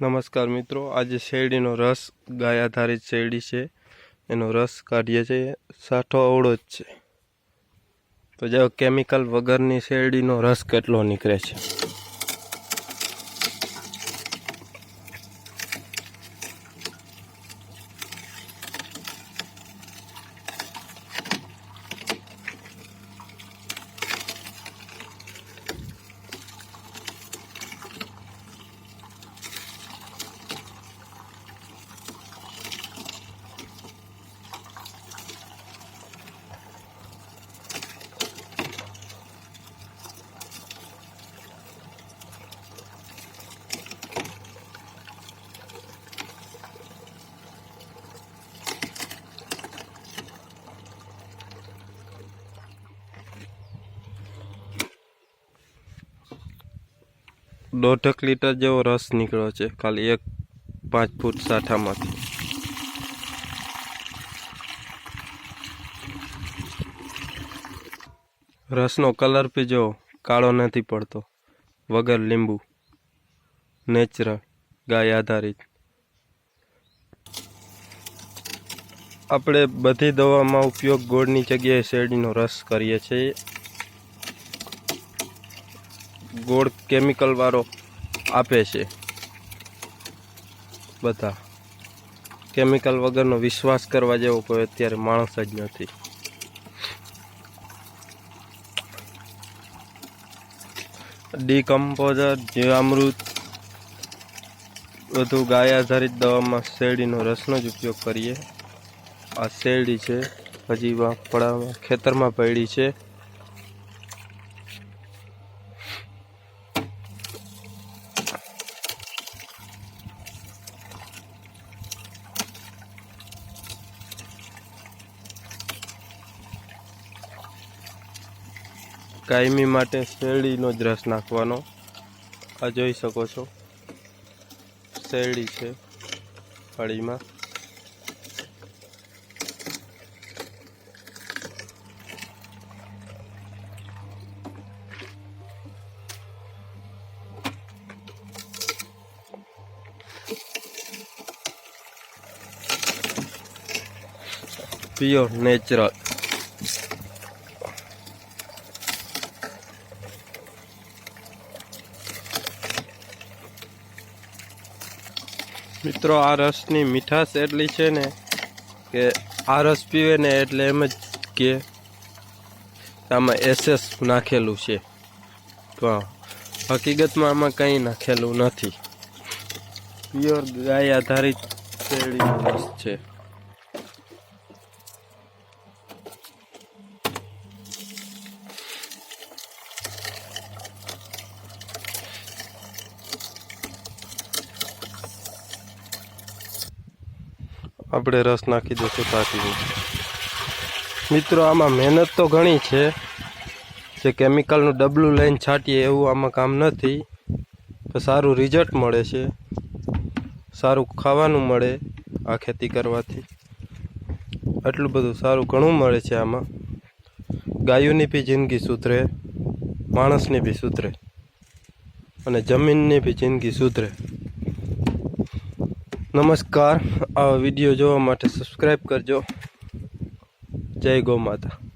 નમસ્કાર મિત્રો, આજે શેરડીનો રસ ગાય આધારિત શેરડી છે. એનો રસ કાઢીએ છીએ. સાઠો અવળો જ છે. તો જો કેમિકલ વગરની શેરડીનો રસ કેટલો નીકળે છે? દોઢક લીટર જેવો રસ નીકળ્યો છે. ખાલી એક પાંચ ફૂટ સાઠામાંથી. રસનો કલર બી જો કાળો નથી પડતો. વગર લીંબુ, નેચરલ, ગાય આધારિત. આપણે બધી દવામાં ઉપયોગ ગોળની જગ્યાએ શેરડીનો રસ કરીએ છીએ. ગોળ કેમિકલ વાળો આપે છે. બધા. કેમિકલ વગરનો વિશ્વાસ કરવા જેવો કોઈ અત્યારે માણસ જ નથી. ડીકમ્પોઝર જીવામૃત વધુ ગાય આધારિત દવામાં શેરડીનો રસનો જ ઉપયોગ કરીએ. આ શેરડી છે, હજી પડામાં ખેતરમાં પડી છે. કાયમી માટે શેરડીનો જ રસ નાખવાનો. આ જોઈ શકો છો. શેરડી છે હળીમાં પ્યોર નેચરલ મિત્રો, આ રસની મીઠાશ એટલી છે ને કે આ રસ પીવે ને એટલે એમ જ કે આમાં એસેસ નાખેલું છે. પણ હકીકતમાં આમાં કંઈ નાખેલું નથી. પ્યોર ગાય આધારિત શેરડીનો રસ છે. આપણે રસ નાખી દઈશું તાકીને મિત્રો, આમાં મહેનત તો ઘણી છે. જે કેમિકલનું ડબલું લઈને છાંટીએ એવું આમાં કામ નથી. તો સારું રિઝલ્ટ મળે છે. સારું ખાવાનું મળે આ ખેતી કરવાથી. આટલું બધું સારું ઘણું મળે છે આમાં. ગાયોની બી જિંદગી સુધરે, માણસની બી સુધરે. અને જમીનની બી જિંદગી સુધરે. નમસ્કાર. આ વીડિયો જોવા માટે સબસ્ક્રાઈબ કરજો. જય ગૌ માતા